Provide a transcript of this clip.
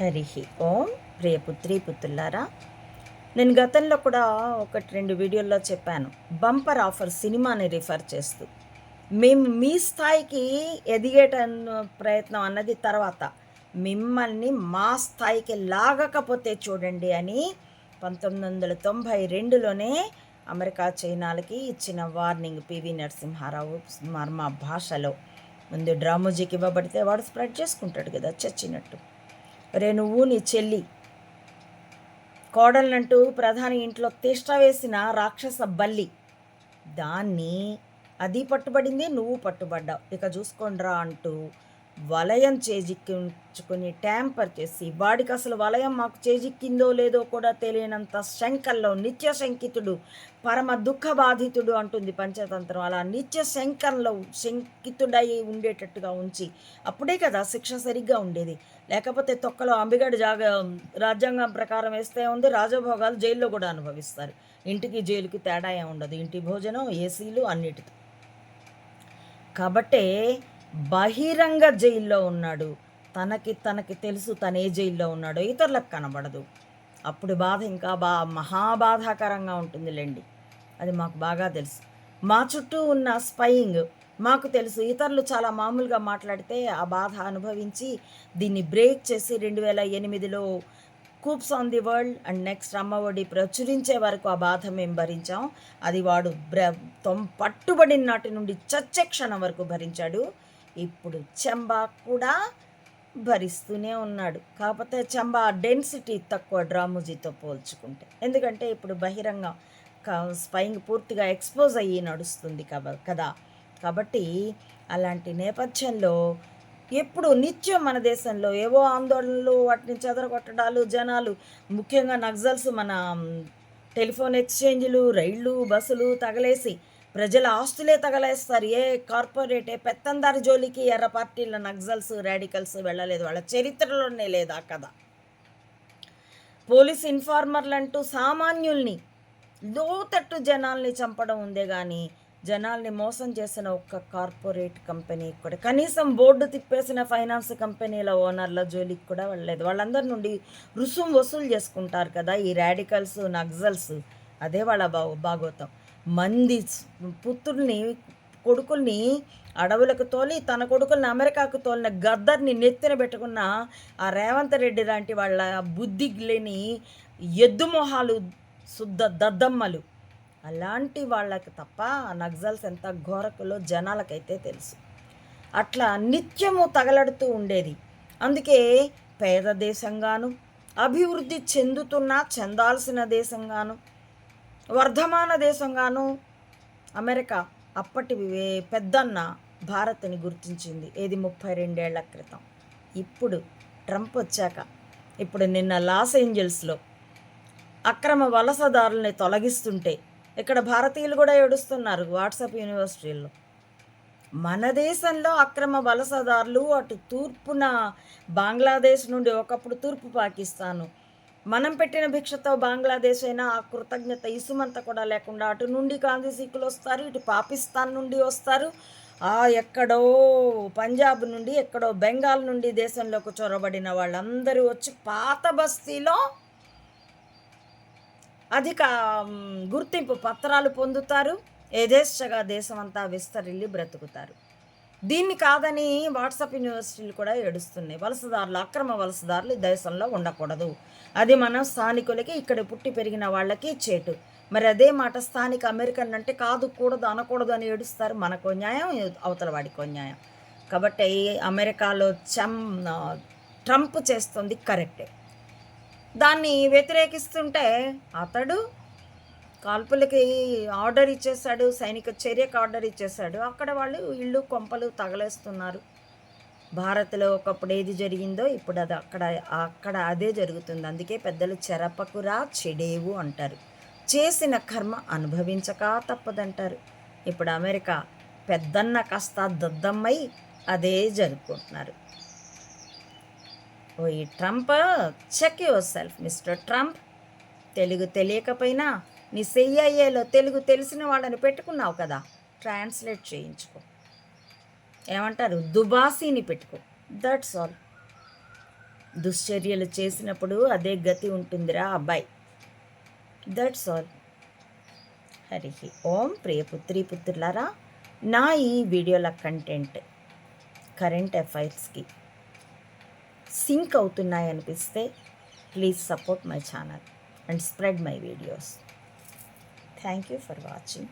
హరి ఓం. ప్రియ పుత్రి పుత్రులారా నేను గతంలో కూడా ఒకటి రెండు వీడియోల్లో చెప్పాను. బంపర్ ఆఫర్ సినిమాని రిఫర్ చేస్తూ. మేము మీ స్థాయికి ఎదిగేట ప్రయత్నం అన్నది తర్వాత. మిమ్మల్ని మా స్థాయికి లాగకపోతే చూడండి అని పంతొమ్మిది వందల తొంభై రెండులోనే అమెరికా చైనాలకి ఇచ్చిన వార్నింగ్ పివి నరసింహారావు మర్మ భాషలో. ముందు డ్రామోజీకి ఇవ్వబడితే వాడు స్ప్రెడ్ చేసుకుంటాడు కదా చచ్చినట్టు. రే నువ్వు నీ చెల్లి. కోడలంటూ ప్రధాని ఇంట్లో తిష్ట వేసిన రాక్షస బల్లి. దాన్ని అది పట్టుబడింది నువ్వు పట్టుబడ్డావు. ఇక చూసుకోండిరా అంటూ వలయం చేజిక్కించుకుని ట్యాంపర్ చేసి వాడికి అసలు వలయం మాకు చేజిక్కిందో లేదో కూడా తెలియనంత శంకల్లో నిత్య శంకితుడు పరమ దుఃఖ బాధితుడు అంటుంది పంచతంత్రం. అలా నిత్య శంకంలో శంకితుడై ఉండేటట్టుగా ఉంచి అప్పుడే కదా శిక్ష సరిగ్గా ఉండేది. లేకపోతే తొక్కలో అంబిగడ్ జాగ రాజ్యాంగం ప్రకారం వేస్తే ఉంది రాజభోగాలు జైల్లో కూడా అనుభవిస్తారు. ఇంటికి జైలుకి తేడా ఏమి ఉండదు ఇంటి భోజనం ఏసీలు అన్నిటితో కాబట్టే బహిరంగ జైల్లో ఉన్నాడు. తనకి తనకి తెలుసు తనే జైల్లో ఉన్నాడో. ఇతరులకు కనబడదు. అప్పుడు బాధ ఇంకా బా మహాబాధాకరంగా ఉంటుందిలేండి అది మాకు బాగా తెలుసు. మా చుట్టూ ఉన్న స్పయింగ్ మాకు తెలుసు. ఇతరులు చాలా మామూలుగా మాట్లాడితే ఆ బాధ అనుభవించి దీన్ని బ్రేక్ చేసి రెండు వేల ఎనిమిదిలో coups on the world and next Ammavodi ప్రచురించే వరకు ఆ బాధ మేము భరించాం. అది వాడు బ్ర తొం పట్టుబడిన నాటి నుండి చచ్చే క్షణం వరకు భరించాడు. ఇప్పుడు చెంబా కూడా భరిస్తూనే ఉన్నాడు. కాకపోతే చెంబా డెన్సిటీ తక్కువ డ్రామోజీతో పోల్చుకుంటే. ఎందుకంటే ఇప్పుడు బహిరంగ స్పైంగ్ పూర్తిగా ఎక్స్పోజ్ అయ్యి నడుస్తుంది కబ కదా. కాబట్టి అలాంటి నేపథ్యంలో ఎప్పుడు నిత్యం మన దేశంలో ఏవో ఆందోళనలు వాటిని చెదరగొట్టడాలు జనాలు ముఖ్యంగా నక్సల్స్ మన టెలిఫోన్ ఎక్స్చేంజ్లు రైళ్ళు బస్సులు తగలేసి ప్రజల ఆస్తులే తగలేస్తారు. ఏ కార్పొరేట్ ఏ పెత్తందారి జోలికి ఎర్ర పార్టీల నక్సల్స్ రాడికల్స్ వెళ్ళలేదు. వాళ్ళ చరిత్రలోనే లేదు ఆ కథ. పోలీస్ ఇన్ఫార్మర్లు అంటూ సామాన్యుల్ని లోతట్టు జనాల్ని చంపడం ఉందే కానీ జనాల్ని మోసం చేసిన ఒక్క కార్పొరేట్ కంపెనీ కూడా కనీసం బోర్డు తిప్పేసిన ఫైనాన్స్ కంపెనీల ఓనర్ల జోలికి కూడా వెళ్ళలేదు. వాళ్ళందరి నుండి రుసుము వసూలు చేసుకుంటారు కదా ఈ రాడికల్స్ నక్సల్స్ అదే వాళ్ళ బా భాగోతం. మంది పుత్రుల్ని కొడుకుల్ని అడవులకు తోలి తన కొడుకుల్ని అమెరికాకు తోలిన గద్దర్ని నెత్తిన పెట్టుకున్న ఆ రేవంత్ రెడ్డి లాంటి వాళ్ళ బుద్ధి లేని ఎద్దు మొహాలు శుద్ధ దద్దమ్మలు. అలాంటి వాళ్ళకి తప్ప నక్సల్స్ ఎంత ఘోరకులో జనాలకైతే తెలుసు. అట్లా నిత్యము తగలడుతూ ఉండేది. అందుకే పేద దేశంగాను అభివృద్ధి చెందుతున్నా చెందాల్సిన దేశంగాను వర్ధమాన దేశంగాను అమెరికా అప్పటి పెద్దన్న భారత్ని గుర్తించింది. ఏది ముప్పై రెండేళ్ళ క్రితం. ఇప్పుడు ట్రంప్ వచ్చాక ఇప్పుడు నిన్న లాస్ ఏంజల్స్లో అక్రమ వలసదారుల్ని తొలగిస్తుంటే ఇక్కడ భారతీయులు కూడా ఏడుస్తున్నారు వాట్సాప్ యూనివర్సిటీల్లో. మన దేశంలో అక్రమ వలసదారులు అటు తూర్పున బంగ్లాదేశ్ నుండి ఒకప్పుడు తూర్పు పాకిస్తాను మనం పెట్టిన భిక్షతో బంగ్లాదేశ్ అయినా ఆ కృతజ్ఞత ఇసుమంతా కూడా లేకుండా అటు నుండి గాంధీ సిక్కులు వస్తారు ఇటు పాకిస్తాన్ నుండి వస్తారు. ఆ ఎక్కడో పంజాబ్ నుండి ఎక్కడో బెంగాల్ నుండి దేశంలోకి చొరబడిన వాళ్ళందరూ వచ్చి పాత బస్తీలో అధిక గుర్తింపు పత్రాలు పొందుతారు. యథేచ్ఛగా దేశమంతా విస్తరిల్లి బ్రతుకుతారు. దీన్ని కాదని వాట్సాప్ యూనివర్సిటీలు కూడా ఏడుస్తున్నాయి. వలసదారులు అక్రమ వలసదారులు దేశంలో ఉండకూడదు. అది మనం స్థానికులకి ఇక్కడ పుట్టి పెరిగిన వాళ్ళకి చేటు. మరి అదే మాట స్థానిక అమెరికన్ అంటే కాదు కూడదు అనకూడదు అని ఏడుస్తారు. మనకు న్యాయం అవతల వాడికో న్యాయం. కాబట్టి అమెరికాలో చం ట్రంప్ చేస్తుంది కరెక్టే. దాన్ని వ్యతిరేకిస్తుంటే అతడు కాల్పులకి ఆర్డర్ ఇచ్చేసాడు సైనిక చర్యకు ఆర్డర్ ఇచ్చేసాడు అక్కడ వాళ్ళు ఇళ్ళు కొంపలు తగలేస్తున్నారు. భారత్లో ఒకప్పుడు ఏది జరిగిందో ఇప్పుడు అది అక్కడ అక్కడ అదే జరుగుతుంది. అందుకే పెద్దలు చెరపకురా చెడేవు అంటారు. చేసిన కర్మ అనుభవించక తప్పదంటారు. ఇప్పుడు అమెరికా పెద్దన్న కాస్త దద్దమ్మై అదే జరుపుకుంటున్నారు. ఓ ఈ Trump check yourself mister Trump. Telugu తెలియకపోయినా నీ సిఐఏలో తెలుగు తెలిసిన వాళ్ళని పెట్టుకున్నావు కదా. ట్రాన్స్లేట్ చేయించుకో. ఏమంటారు? దుబాసీని పెట్టుకో. దట్స్ ఆల్ దుశ్చర్యలు చేసినప్పుడు అదే గతి ఉంటుందిరా అబ్బాయి. దట్స్ ఆల్ హరి ఓం ప్రియపుత్రి పుత్రులారా నా ఈ వీడియోల కంటెంట్ కరెంట్ అఫైర్స్కి సింక్ అవుతున్నాయి అనిపిస్తే please support my channel and spread my videos thank you for watching